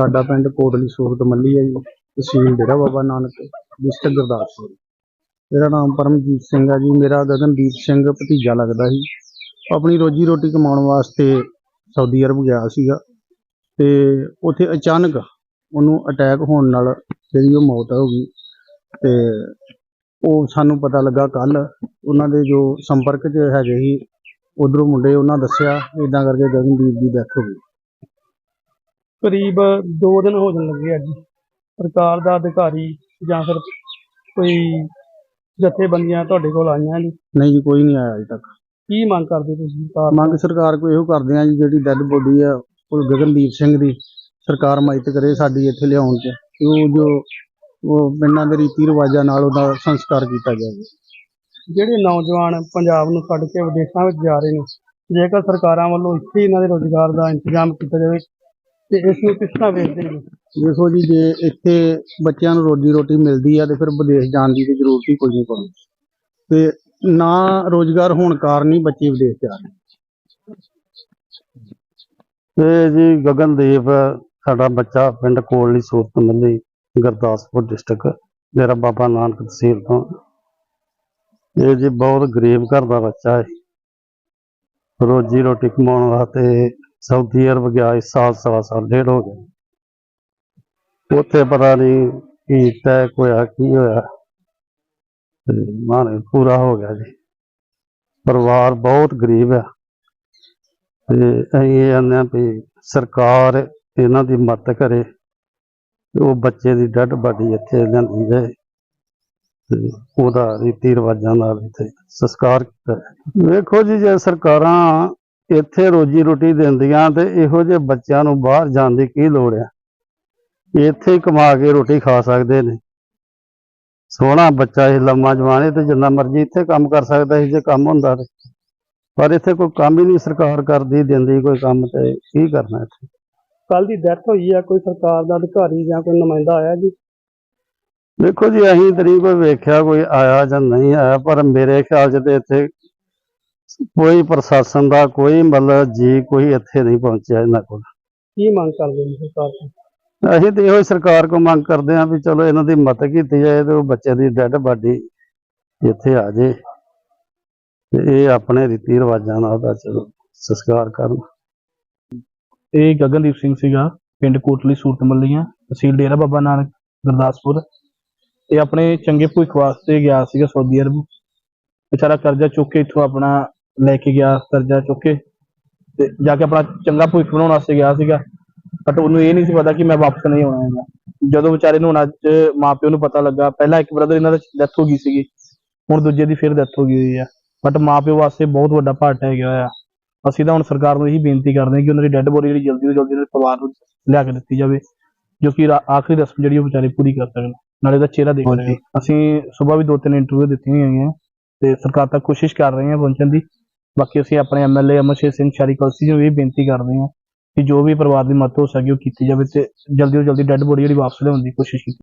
ਸਾਡਾ ਪਿੰਡ ਕੋਟਲੀ ਸੂਰਤ ਮੱਲੀ ਹੈ ਜੀ, ਤਹਿਸੀਲ ਡੇਰਾ ਬਾਬਾ ਨਾਨਕ, ਡਿਸਟ੍ਰਿਕਟ ਗੁਰਦਾਸਪੁਰ। ਮੇਰਾ ਨਾਮ ਪਰਮਜੀਤ ਸਿੰਘ ਹੈ ਜੀ, ਮੇਰਾ ਗਗਨਦੀਪ ਸਿੰਘ ਭਤੀਜਾ ਲੱਗਦਾ ਸੀ। ਆਪਣੀ ਰੋਜੀ ਰੋਟੀ ਕਮਾਉਣ ਵਾਸਤੇ ਸਾਊਦੀ ਅਰਬ ਗਿਆ ਸੀਗਾ ਤੇ ਉੱਥੇ ਅਚਾਨਕ ਉਹਨੂੰ ਅਟੈਕ ਹੋਣ ਨਾਲ ਜਿਹੜੀ ਉਹ ਮੌਤ ਹੋ ਗਈ ਤੇ ਉਹ ਸਾਨੂੰ ਪਤਾ ਲੱਗਾ ਕੱਲ ਉਹਨਾਂ ਦੇ ਜੋ ਸੰਪਰਕ 'ਚ ਹੈਗੇ ਸੀ, ਉਧਰੋਂ ਮੁੰਡੇ ਉਹਨਾਂ ਦੱਸਿਆ ਇਦਾਂ ਕਰਕੇ ਗਗਨਦੀਪ ਦੀ ਡੈਥ ਹੋ ਗਈ। ਕਰੀਬ 2 ਦਿਨ ਹੋ ਜਾਣ ਲੱਗੇ ਅੱਜ ਸਰਕਾਰ ਦਾ ਅਧਿਕਾਰੀ ਜਾਂ ਫਿਰ ਕੋਈ ਜਥੇਬੰਦੀਆਂ ਤੁਹਾਡੇ ਕੋਲ ਆਈਆਂ ਨੇ? ਨਹੀਂ ਜੀ ਕੋਈ ਨਹੀਂ ਆਇਆ ਅਜੇ ਤੱਕ। ਕੀ ਮੰਗ ਕਰਦੇ ਤੁਸੀਂ ਸਰਕਾਰ ਮੰਗ ਸਰਕਾਰ ਕੋਲ ਇਹੋ ਕਰਦੇ ਆ ਜੀ ਜਿਹੜੀ ਡੈੱਡ ਬੋਡੀ ਆ ਉਹ ਗਗਨਦੀਪ ਸਿੰਘ ਦੀ ਸਰਕਾਰ ਮਦਦ ਕਰੇ ਸਾਡੀ ਇੱਥੇ ਲਿਆਉਣ 'ਚ ਉਹ ਜੋ ਉਹ ਪਿੰਡਾਂ ਦੇ ਰੀਤੀ ਰਿਵਾਜਾਂ ਨਾਲ ਉਹਦਾ ਸੰਸਕਾਰ ਕੀਤਾ ਜਾਵੇ। ਜਿਹੜੇ ਨੌਜਵਾਨ ਪੰਜਾਬ ਨੂੰ ਛੱਡ ਕੇ ਵਿਦੇਸ਼ਾਂ ਵਿੱਚ ਜਾ ਰਹੇ ਨੇ ਜੇਕਰ ਸਰਕਾਰਾਂ ਵੱਲੋਂ ਇੱਥੇ ਇਹਨਾਂ ਦੇ ਰੋਜ਼ਗਾਰ ਦਾ ਇੰਤਜ਼ਾਮ ਕੀਤਾ ਜਾਵੇ ਤੇ ਇਸ ਨੂੰ ਕਿਸ ਤਰ੍ਹਾਂ ਵੇਖਦੇ ਨੇ? ਦੇਖੋ ਜੀ ਜੇ ਇੱਥੇ ਬੱਚਿਆਂ ਨੂੰ ਰੋਜੀ ਰੋਟੀ ਮਿਲਦੀ ਆ ਤੇ ਫਿਰ ਵਿਦੇਸ਼ ਜਾਣ ਦੀ ਤੇ ਜ਼ਰੂਰਤ ਹੀ ਕੋਈ ਨਹੀਂ ਪਊਗੀ ਤੇ ਨਾ ਰੋਜ਼ਗਾਰ ਹੋਣ ਕਾਰਨ ਹੀ ਬੱਚੇ ਵਿਦੇਸ਼ ਜਾ ਰਹੇ ਇਹ ਜੀ ਗਗਨਦੀਪ ਸਾਡਾ ਬੱਚਾ ਪਿੰਡ ਕੋਟਲੀ ਸੂਰਤ ਮੱਲੀ ਗੁਰਦਾਸਪੁਰ ਡਿਸਟ੍ਰਿਕਟ। ਮੇਰਾ ਬਾਬਾ ਨਾਨਕ ਤਹਿਸੀਲ ਤੋਂ। ਇਹ ਜੀ ਬਹੁਤ ਗਰੀਬ ਘਰ ਦਾ ਬੱਚਾ ਹੈ। ਰੋਜੀ ਰੋਟੀ ਕਮਾਉਣ ਵਾਸਤੇ ਸਾਊਦੀ ਅਰਬ ਗਿਆ, ਇਸ ਸਾਲ ਸਵਾ ਸਾਲ ਡੇਢ ਹੋ ਗਿਆ। ਉੱਥੇ ਪਤਾ ਨਹੀਂ ਕੀ ਤੈਕ ਹੋਇਆ, ਕੀ ਹੋਇਆ। ਤੇ ਮਾਨੇ ਪੂਰਾ ਗਿਆ ਜੀ। ਪਰਿਵਾਰ ਬਹੁਤ ਗਰੀਬ ਆ। ਤੇ ਅਸੀਂ ਇਹ ਆਨੇ ਆ ਵੀ ਸਰਕਾਰ ਇਹਨਾਂ ਦੀ ਮਦਦ ਕਰੇ ਉਹ ਬੱਚੇ ਦੀ ਡੈਡ ਬਾਡੀ ਇੱਥੇ ਲਿਆਂਦੀ ਜਾਏ। ਤੇ ਉਹਦਾ ਰੀਤੀ ਰਿਵਾਜਾਂ ਨਾਲ ਇੱਥੇ ਸੰਸਕਾਰ ਕੀਤਾ ਵੇਖੋ ਜੀ, ਜੇ ਸਰਕਾਰਾਂ ਇੱਥੇ ਰੋਜੀ ਰੋਟੀ ਦਿੰਦੀਆਂ ਤੇ ਇਹੋ ਜਿਹੇ ਬੱਚਿਆਂ ਨੂੰ ਬਾਹਰ ਜਾਣ ਦੀ ਕੀ ਲੋੜ ਆ? ਇੱਥੇ ਹੀ ਕਮਾ ਕੇ ਰੋਟੀ ਖਾ ਸਕਦੇ ਨੇ। ਸੋਹਣਾ ਬੱਚਾ ਇਹ ਲੰਮਾ ਜਵਾਨ ਇਹ ਤੇ ਜਿੰਨਾ ਮਰਜ਼ੀ ਇੱਥੇ ਕੰਮ ਕਰ ਸਕਦਾ ਸੀ ਜੇ ਕੰਮ ਹੁੰਦਾ ਤੇ। ਪਰ ਇੱਥੇ ਕੋਈ ਕੰਮ ਹੀ ਨਹੀਂ ਸਰਕਾਰ ਕਰਦੀ ਦਿੰਦੀ ਕੋਈ ਕੰਮ ਤੇ ਕੀ ਕਰਨਾ ਇੱਥੇ? ਕੱਲ ਦੀ ਡੈਥ ਹੋਈ ਆ ਕੋਈ ਸਰਕਾਰ ਦਾ ਅਧਿਕਾਰੀ ਜਾਂ ਕੋਈ ਨੁਮਾਇੰਦਾ ਆਇਆ ਜੀ? ਦੇਖੋ ਜੀ ਅਸੀਂ ਤਰੀ ਕੋਈ ਵੇਖਿਆ ਕੋਈ ਆਇਆ ਜਾਂ ਨਹੀਂ ਆਇਆ ਪਰ ਮੇਰੇ ਖਿਆਲ 'ਚ ਤੇ ਇੱਥੇ ਕੋਈ ਪ੍ਰਸ਼ਾਸਨ ਦਾ ਕੋਈ ਮਤਲਬ ਜੀ ਕੋਈ ਇੱਥੇ ਨਹੀਂ ਪਹੁੰਚਿਆ ਇਹਨਾਂ ਕੋਲ। ਕੀ ਮੰਗ ਕਰਦੇ ਨੇ ਸਰਕਾਰ ਤੋਂ? ਅਸੀਂ ਤੇ ਇਹੋ ਸਰਕਾਰ ਕੋ ਮੰਗ ਕਰਦੇ ਹਾਂ ਵੀ ਚਲੋ ਇਹਨਾਂ ਦੀ ਮਦਦ ਕੀਤੀ ਜਾਏ ਤੇ ਉਹ ਬੱਚੇ ਦੀ ਡੈਡ ਬਾਡੀ ਇੱਥੇ ਆ ਜੇ ਤੇ ਇਹ ਆਪਣੇ ਰੀਤੀ ਰਿਵਾਜਾਂ ਨਾਲ ਉਹਦਾ ਚਲੋ ਸੰਸਕਾਰ ਕਰਨ। ਇਹ ਗਗਨਦੀਪ ਸਿੰਘ ਸੀਗਾ ਪਿੰਡ ਕੋਟਲੀ ਸੂਰਤ ਮੱਲੀਆਂ ਤਹਿਸੀਲ ਡੇਰਾ ਬਾਬਾ ਨਾਨਕ ਗੁਰਦਾਸਪੁਰ। ਇਹ ਆਪਣੇ ਚੰਗੇ ਭਵਿੱਖ ਵਾਸਤੇ ਗਿਆ ਸੀਗਾ ਸਾਊਦੀ ਅਰਬ। ਵਿਚਾਰਾ ਕਰਜ਼ਾ ਚੁੱਕ ਕੇ ਇੱਥੋਂ ਆਪਣਾ ਲੈ ਕੇ ਗਿਆ ਕਰਜ਼ਾ ਚੁੱਕ ਕੇ ਤੇ ਜਾ ਕੇ ਆਪਣਾ ਚੰਗਾ ਭਵਿੱਖ ਬਣਾਉਣ ਵਾਸਤੇ ਗਿਆ ਸੀਗਾ। ਬਟ ਉਹਨੂੰ ਇਹ ਨਹੀਂ ਸੀ ਪਤਾ ਕਿ ਮੈਂ ਵਾਪਸ ਨਹੀਂ ਆਉਣਾ ਹੈਗਾ। ਜਦੋਂ ਵਿਚਾਰੇ ਨੂੰ ਹੁਣ ਅੱਜ ਮਾਪਿਓ ਨੂੰ ਪਤਾ ਲੱਗਾ ਪਹਿਲਾਂ ਇੱਕ ਬ੍ਰਦਰ ਇਹਨਾਂ ਦਾ ਡੈਥ ਹੋ ਗਈ ਸੀਗੀ ਹੁਣ ਦੂਜੇ ਦੀ ਫਿਰ ਡੈਥ ਹੋ ਗਈ ਹੋਈ ਆ। ਬਟ ਮਾਪਿਓ ਵਾਸਤੇ ਬਹੁਤ ਵੱਡਾ ਭਾਟ ਹੈ ਗਿਆ ਆ। ਅਸੀਂ ਤਾਂ ਹੁਣ ਸਰਕਾਰ ਨੂੰ ਇਹੀ ਬੇਨਤੀ ਕਰਦੇ ਹਾਂ ਕਿ ਉਹਨਾਂ ਦੀ ਡੈੱਡ ਬੋਡੀ ਜਿਹੜੀ ਜਲਦੀ ਤੋਂ ਜਲਦੀ ਉਹਨਾਂ ਦੇ ਪਰਿਵਾਰ ਨੂੰ ਲਿਆ ਕੇ ਦਿੱਤੀ ਜਾਵੇ ਜੋ ਕਿ ਆਖਰੀ ਰਸਮ ਜਿਹੜੀ ਉਹ ਵਿਚਾਰੇ ਪੂਰੀ ਕਰ ਸਕਣ। ਨਾਲੇ ਦਾ ਚਿਹਰਾ ਦੇਖ ਰਹੇ ਅਸੀਂ ਸਵੇਰ ਵੀ ਦੋ ਤਿੰਨ ਇੰਟਰਵਿਊ ਦਿੱਤੀਆਂ ਹੋਈਆਂ ਤੇ ਸਰਕਾਰ ਤੱਕ ਕੋਸ਼ਿਸ਼ ਕਰ ਰਹੇ ਹਾਂ ਪਹੁੰਚਣ ਦੀ। ਬਾਕੀ ਅਸੀਂ ਆਪਣੇ ਐਮਐਲਏ ਅਮਰਸ਼ੇਰ ਸਿੰਘ ਸ਼ਾਰੀ ਕਲਸੀ ਨੂੰ ਇਹ ਬੇਨਤੀ ਕਰਦੇ ਹਾਂ ਕਿ ਜੋ ਵੀ ਪਰਿਵਾਰ ਦੀ ਮਦਦ ਹੋ ਸਕੇ ਉਹ ਕੀਤੀ ਜਾਵੇ ਤੇ ਜਲਦੀ ਤੋਂ ਜਲਦੀ ਡੈੱਡ ਬੋਡੀ ਜਿਹੜੀ ਵਾਪਸ ਲਿਆਉਣ ਦੀ ਕੋਸ਼ਿਸ਼ ਕੀਤੀ